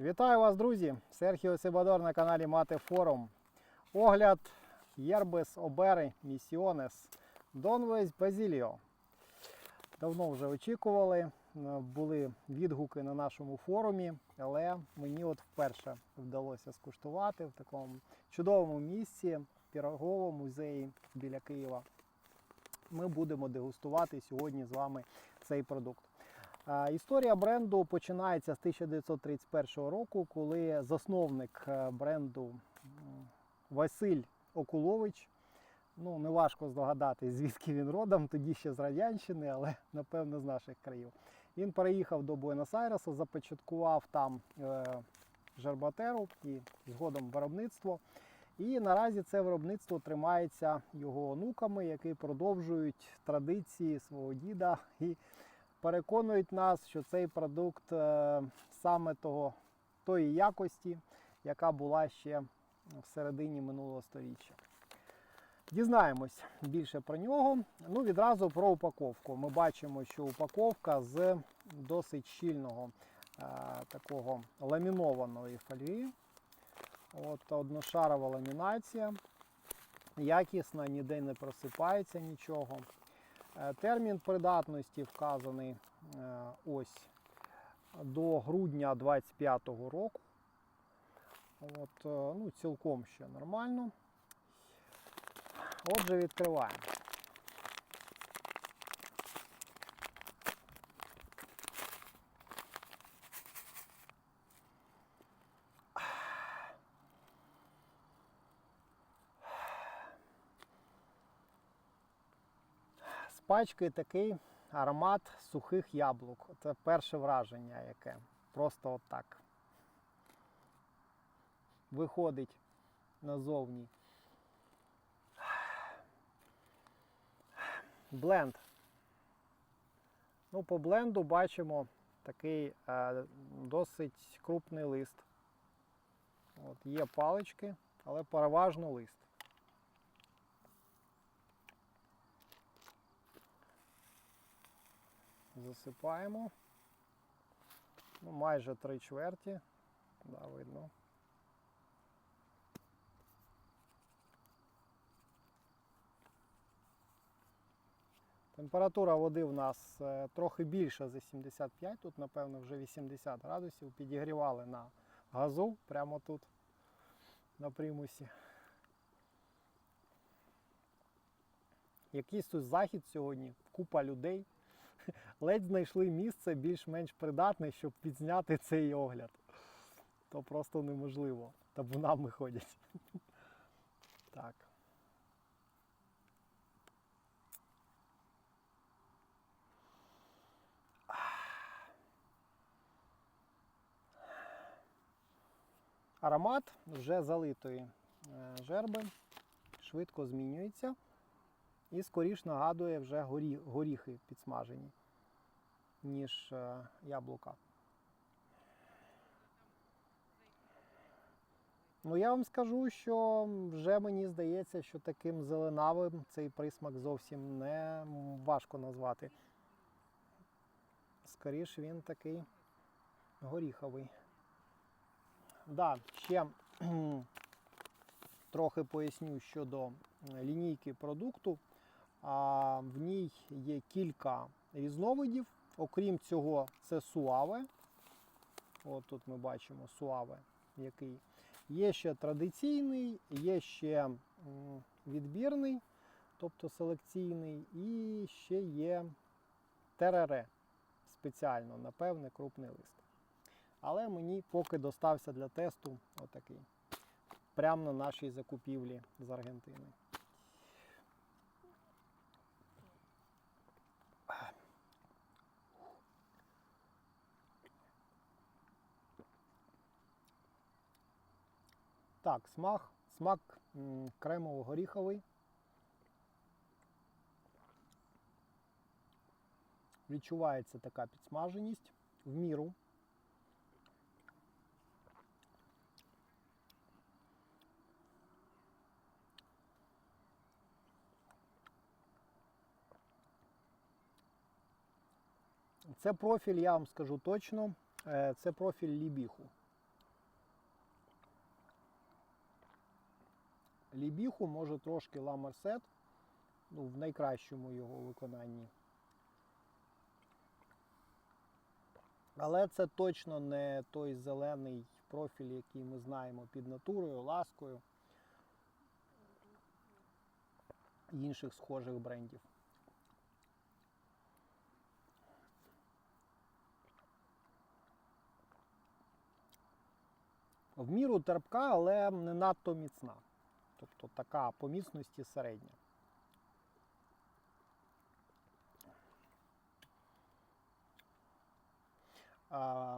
Вітаю вас, друзі! Серхіо Сибадор на каналі Мати Форум. Огляд Єрбес Обери Місіонес Донвейс Базіліо. Давно вже очікували, е, були відгуки на нашому форумі, але мені от вперше вдалося скуштувати в такому чудовому місці, піроговому музеї біля Києва. Ми будемо дегустувати сьогодні з вами цей продукт. Історія бренду починається з 1931 року, коли засновник е, бренду Василь Окулович. Ну, неважко здогадатись, звідки він родом, тоді ще з Радянщини, але напевно з наших країв. Він переїхав до Буенос-Айреса, започаткував там е, жербатеру і згодом виробництво. І наразі це виробництво тримається його онуками, які продовжують традиції свого діда і переконують нас, що цей продукт е, саме того, тої якості, яка була ще в середині минулого століття. Дізнаємось більше про нього. Ну, відразу про упаковку. Ми бачимо, що упаковка з досить щільного е, такого ламінованої фольги. От одношарова ламінація. Якісна, ніде не просипається нічого. Е, Термін придатності вказаний е, ось до грудня 2025 року. От, е, ну, цілком ще нормально. Отже, відкриваємо. З пачки такий аромат сухих яблук. Це перше враження, яке просто отак виходить назовні. Бленд. Ну, по бленду бачимо такий е, досить крупний лист. От, є палички, але переважно лист. Засипаємо. Ну, майже три чверті. Да, видно. Температура води в нас е, трохи більша за 75, тут, напевно, вже 80 градусів. Підігрівали на газу прямо тут, на примусі. Якийсь тут захід сьогодні, купа людей. Ледь знайшли місце більш-менш придатне, щоб підзняти цей огляд. То просто неможливо. Табунами ходять. Так. Аромат вже залитої е, жерби швидко змінюється і скоріш нагадує вже горі, горіхи підсмажені, ніж е, яблука. Ну, я вам скажу, що вже мені здається, що таким зеленавим цей присмак зовсім не важко назвати. Скоріш він такий горіховий. Да, ще трохи поясню щодо лінійки продукту. В ній є кілька різновидів. Окрім цього, це суаве. От тут ми бачимо суаве, який. Є ще традиційний, є ще відбірний, тобто селекційний, і ще є терере спеціально, напевне, крупний лист. Але мені поки достався для тесту отакий. Прямо на нашій закупівлі з Аргентини. Так, смак, смак кремово-горіховий. Відчувається така підсмаженість в міру. Це профіль, я вам скажу точно, е, це профіль лібіху. Лібіху, може трошки ламерсет, ну, в найкращому його виконанні. Але це точно не той зелений профіль, який ми знаємо під натурою, ласкою інших схожих брендів. В міру терпка, але не надто міцна. Тобто така по міцності середня.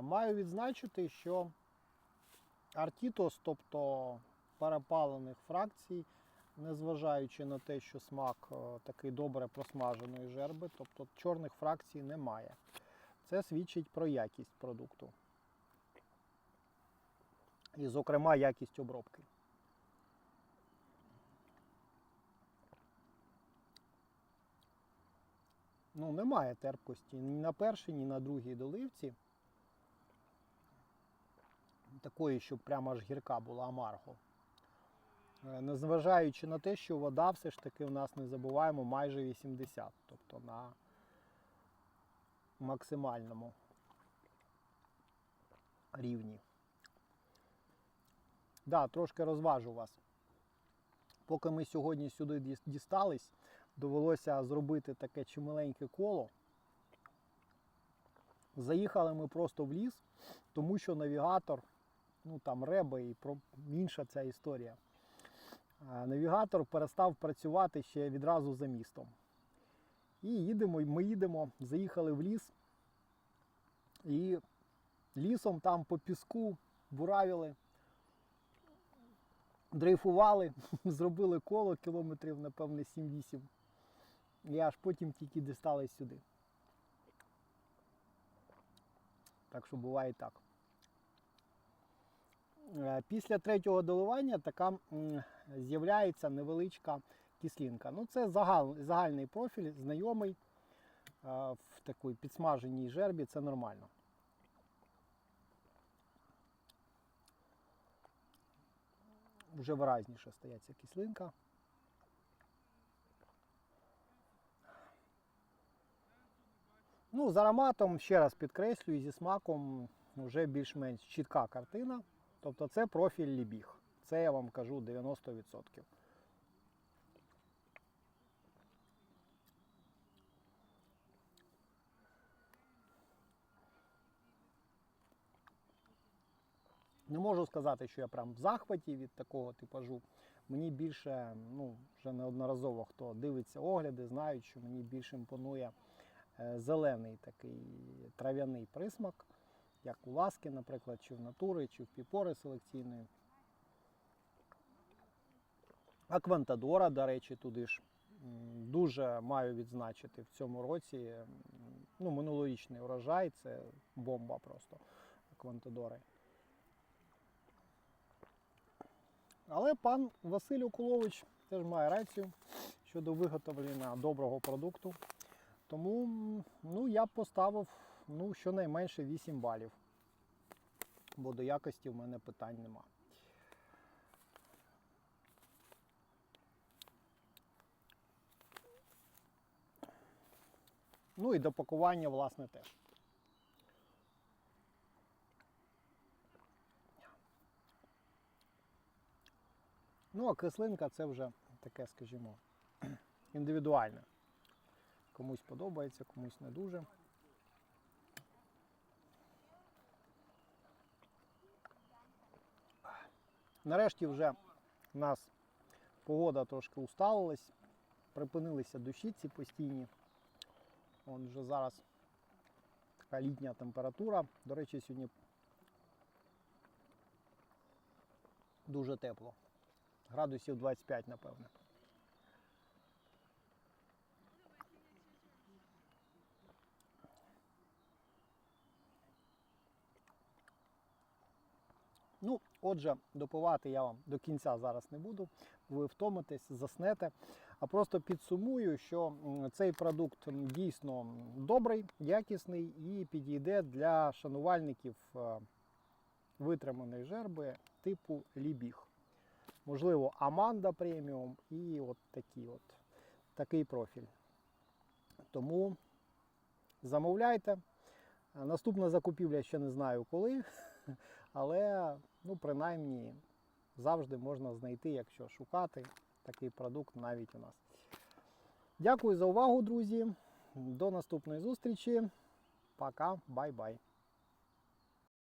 Маю відзначити, що артітос, тобто перепалених фракцій, незважаючи на те, що смак е, такий добре просмаженої жерби, тобто чорних фракцій немає. Це свідчить про якість продукту. І, зокрема, якість обробки. Ну, немає терпкості ні на першій, ні на другій доливці. Такої, щоб прямо аж гірка була амарго. Е, Незважаючи на те, що вода все ж таки у нас не забуваємо майже 80, тобто на максимальному рівні. Да, трошки розважу вас. Поки ми сьогодні сюди дістались, довелося зробити таке чималеньке коло. Заїхали ми просто в ліс, тому що навігатор, ну там реби і інша ця історія. Навігатор перестав працювати ще відразу за містом. І їдемо, ми їдемо, заїхали в ліс. І лісом там по піску буравили, дрейфували, зробили коло кілометрів, напевне, 7-8. І аж потім тільки дістались сюди. Так що буває так. Е, Після третього доливання така з'являється невеличка кислинка. Ну, це загальний профіль, знайомий е, в такій підсмаженій жербі, це нормально. Вже виразніше стається кислинка. Ну, з ароматом, ще раз підкреслюю, зі смаком вже більш-менш чітка картина. Тобто це профіль лібіг. Це я вам кажу 90%. Не можу сказати, що я прям в захваті від такого типажу. Мені більше, ну, вже неодноразово хто дивиться огляди, знають, що мені більше імпонує зелений такий трав'яний присмак, як у ласки, наприклад, чи в натури, чи в піпори селекційної. Аквантадора, до речі, туди ж дуже маю відзначити в цьому році. Ну, минулорічний урожай це бомба просто Аквантадори. Але пан Василь Окулович теж має рацію щодо виготовлення доброго продукту. Тому ну, я б поставив ну, щонайменше 8 балів. Бо до якості в мене питань нема. Ну і до пакування, власне, теж. Ну, а кислинка це вже таке, скажімо, індивідуальне. Комусь подобається, комусь не дуже. Нарешті вже у нас погода трошки усталилась, припинилися дощі ці постійні. Вон вже зараз така літня температура. До речі, сьогодні дуже тепло. Градусів 25, напевне. Ну, отже, допивати я вам до кінця зараз не буду. Ви втомитесь, заснете. А просто підсумую, що цей продукт дійсно добрий, якісний і підійде для шанувальників е, витриманої жерби типу лібіг. можливо, Аманда преміум і от такі от, такий профіль. Тому замовляйте. Наступна закупівля ще не знаю коли, але ну, принаймні завжди можна знайти, якщо шукати такий продукт навіть у нас. Дякую за увагу, друзі. До наступної зустрічі. Пока, бай-бай.